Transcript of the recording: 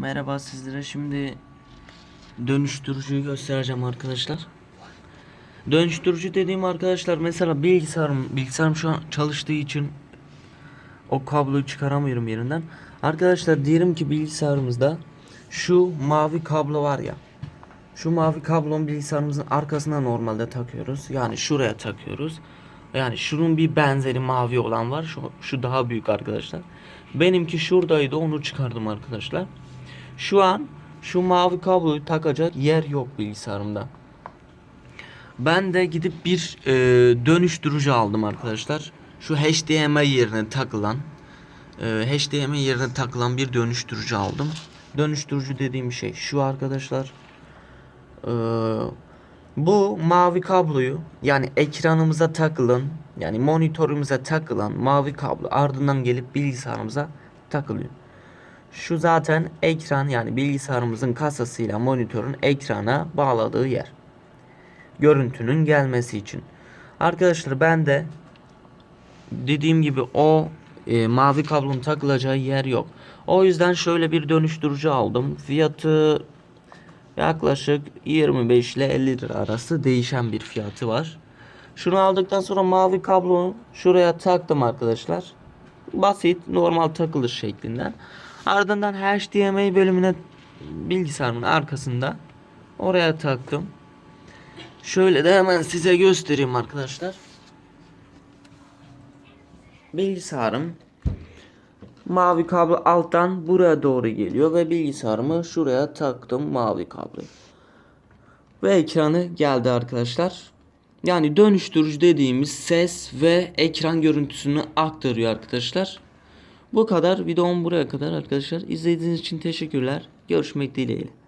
Merhaba sizlere şimdi dönüştürücüyü göstereceğim arkadaşlar. Dönüştürücü dediğim arkadaşlar mesela bilgisayarım bilgisayarım şu an çalıştığı için o kabloyu çıkaramıyorum yerinden. Arkadaşlar diyelim ki bilgisayarımızda şu mavi kablo var ya. Şu mavi kablonun bilgisayarımızın arkasına normalde takıyoruz. Yani şuraya takıyoruz. Yani şunun bir benzeri mavi olan var. Şu, şu daha büyük arkadaşlar. Benimki şuradaydı onu çıkardım arkadaşlar. Şu an şu mavi kabloyu takacak yer yok bilgisayarımda. Ben de gidip bir e, dönüştürücü aldım arkadaşlar. Şu HDMI yerine takılan e, HDMI yerine takılan bir dönüştürücü aldım. Dönüştürücü dediğim şey şu arkadaşlar. Ee, bu mavi kabloyu yani ekranımıza takılan yani monitörümüze takılan mavi kablo ardından gelip bilgisayarımıza takılıyor. Şu zaten ekran yani bilgisayarımızın kasasıyla monitörün ekrana bağladığı yer. Görüntünün gelmesi için. Arkadaşlar ben de dediğim gibi o e, mavi kablonun takılacağı yer yok. O yüzden şöyle bir dönüştürücü aldım. Fiyatı yaklaşık 25 ile 50 lira arası değişen bir fiyatı var. Şunu aldıktan sonra mavi kablonu şuraya taktım arkadaşlar. Basit normal takılır şeklinden. Ardından HDMI bölümüne bilgisayarımın arkasında oraya taktım. Şöyle de hemen size göstereyim arkadaşlar. Bilgisayarım mavi kablo alttan buraya doğru geliyor ve bilgisayarımı şuraya taktım mavi kabloyu. Ve ekranı geldi arkadaşlar. Yani dönüştürücü dediğimiz ses ve ekran görüntüsünü aktarıyor arkadaşlar. Bu kadar. Videom buraya kadar arkadaşlar. İzlediğiniz için teşekkürler. Görüşmek dileğiyle.